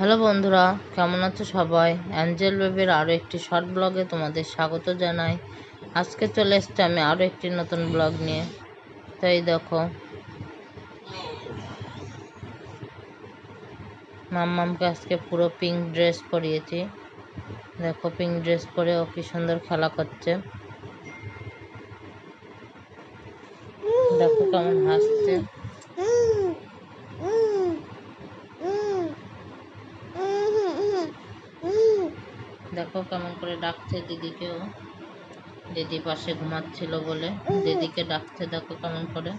Hello বন্ধুরা, কেমন আছো সবাই? অ্যাঞ্জেল বেবির আরও একটি শর্ট ব্লগে তোমাদের স্বাগত জানাই। আজকে চলে এসছে আমি আরও একটি নতুন ব্লগ নিয়ে। তাই দেখো। মাম্মামকে আজকে পুরো পিঙ্ক ড্রেস পরিয়েছি। দেখো পিঙ্ক ড্রেস পরে ও কি সুন্দর খেলা করছে। দেখো কেমন হাসছে। দেখো কেমন করে ডাকছে দিদিকেও। দিদি পাশে ঘুমাচ্ছিল বলে। দিদিকে ডাকছে দেখো কেমন করে।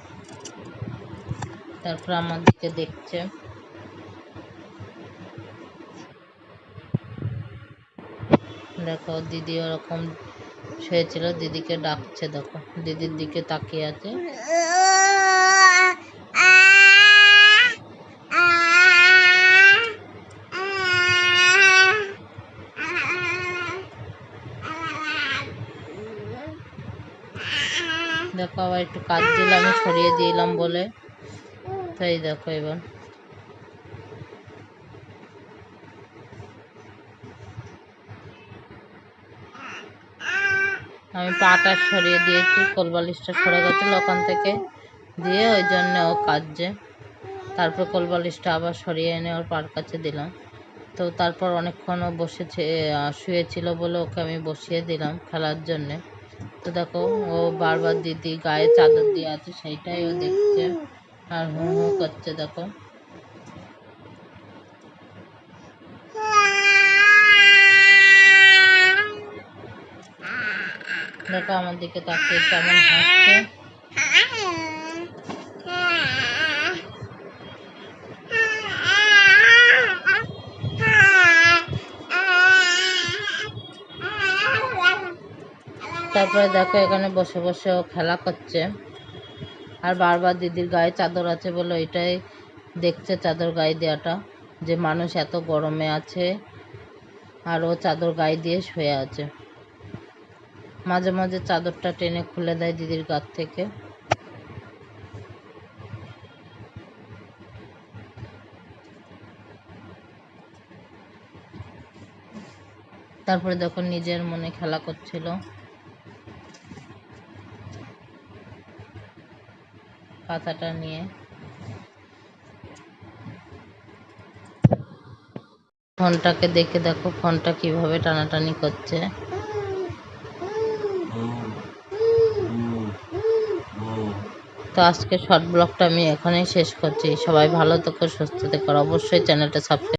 তারপর আমার দিকে দেখছে। দেখো দিদি ওরকম শুয়েছিল, দিদিকে ডাকছে দেখো। দিদির দিকে তাকিয়ে আছে। দেখো আবার একটু কাজ দিলাম সরিয়ে দিলাম বলে। তাই দেখো এবার। আমি পাটা সরিয়ে দিয়েছি, কোলবালিশটা সরে গেছিল ওখান থেকে দিয়ে ওই জন্য ও কাজে তারপর কোলবালিশটা আবার সরিয়ে এনে ওর পার কাছে দিলাম। তো তারপর অনেকক্ষণ ও বসেছে শুয়েছিল বলে ওকে আমি বসিয়ে দিলাম খেলার জন্যে। তো দেখো, ও বারবার দিদি গায়ে চাদর দিয়ে আছে, সেইটাই ও দেখছে আর হু হু করছে, দেখো। দেখো আমার দিকে তাকিয়ে কেমন হাসছে। তারপরে দেখো এখানে বসে বসে ও খেলা করছে। আর বারবার দিদির গায়ে চাদর আছে বলে ওইটাই দেখছে চাদর গায়ে দেওয়াটা, যে মানুষ এত গরমে আছে আর ও চাদর গায়ে দিয়ে শুয়ে আছে। মাঝে মাঝে চাদরটা টেনে খুলে দেয় দিদির গার থেকে। তারপরে দেখো নিজের মনে খেলা করছিল। পাতাটা নিয়ে। ফোনটাকে দেখে দেখো, ফোনটা কীভাবে টানাটানি করছে। তো আজকে শর্ট ব্লগটা আমি এখানেই শেষ করছি। সবাই ভালো থেকো, সুস্থ থেকো অবশ্যই চ্যানেলটা সাবস্ক্রাইব